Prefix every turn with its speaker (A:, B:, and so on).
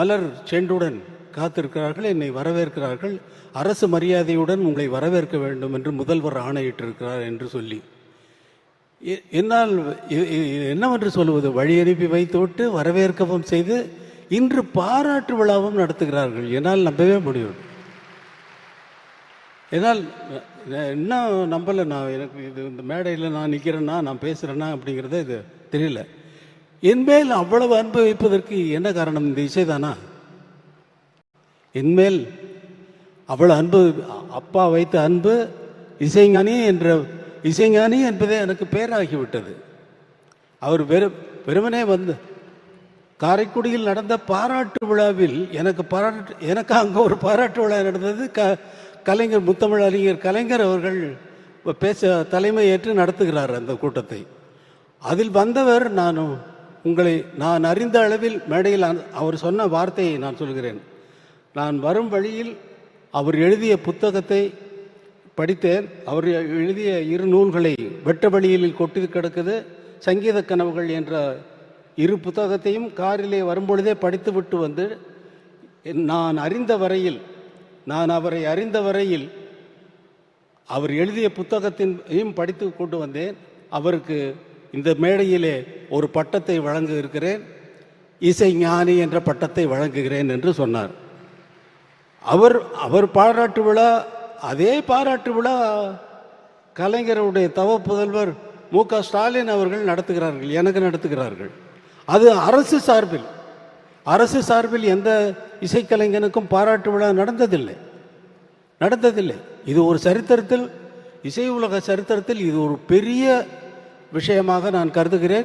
A: மலர் செண்டுடன் காத்திருக்கிறார்கள் என்னை வரவேற்கிறார்கள். அரசு மரியாதையுடன் உங்களை வரவேற்க வேண்டும் என்று முதல்வர் ஆணையிட்டிருக்கிறார் என்று சொல்லி. எ- என்னால் என்னவென்று சொல்லுவது வழி அனுப்பி வைத்துவிட்டு வரவேற்கவும் செய்து இன்று பாராட்டு விழாவும் நடத்துகிறார்கள். என்னால் நம்பவே முடியும். என்னால் என்ன இன்னும் நம்பலை நான்? எனக்கு இது இந்த மேடையில் நான் நிற்கிறேன்னா நான் பேசுகிறேன்னா அப்படிங்கிறத இது தெரியல. என்மேல் அவ்வளவு அன்பு வைப்பதற்கு என்ன காரணம்? இந்த இசைதானா? என்மேல் அவ்வளவு அன்பு அப்பா வைத்த அன்பு இசைஞானி என்ற இசைஞானி என்பதே எனக்கு பேராகிவிட்டது. அவர் வெறும் வெறுமனே வந்து காரைக்குடியில் நடந்த பாராட்டு விழாவில் எனக்கு பாராட்டு எனக்கு அங்கே ஒரு பாராட்டு விழா நடந்தது. க கலைஞர் முத்தமிழ் அறிஞர் கலைஞர் அவர்கள் பேச தலைமை ஏற்று நடத்துகிறார் அந்த கூட்டத்தை. அதில் வந்தவர் நான் உங்களை நான் அறிந்த அளவில் மேடையில் அவர் சொன்ன வார்த்தையை நான் சொல்கிறேன். நான் வரும் வழியில் அவர் எழுதிய புத்தகத்தை படித்தேன். அவர் எழுதிய இரு நூல்களை வெட்ட வழியில் கொட்டி கிடக்குது. சங்கீத கனவுகள் என்ற இரு புத்தகத்தையும் காரிலே வரும்பொழுதே படித்துவிட்டு வந்து நான் அறிந்த வரையில் நான் அவரை அறிந்த வரையில் அவர் எழுதிய புத்தகத்தின் படித்து கொண்டு வந்தேன். அவருக்கு இந்த மேடையிலே ஒரு பட்டத்தை வழங்க இருக்கிறேன் இசை ஞானி என்ற பட்டத்தை வழங்குகிறேன் என்று சொன்னார். அவர் அவர் பாராட்டு விழா அதே பாராட்டு விழா கலைஞருடைய தவ புதல்வர் மு க ஸ்டாலின் அவர்கள் நடத்துகிறார்கள் எனக்கு நடத்துகிறார்கள். அது அரசு சார்பில் அரசு சார்பில் எந்த இசைக்கலைஞனுக்கும் பாராட்டு விழா நடந்ததில்லை. நடந்ததில்லை. இது ஒரு சரித்திரத்தில் இசை உலக சரித்திரத்தில் இது ஒரு பெரிய விஷயமாக நான் கருதுகிறேன்.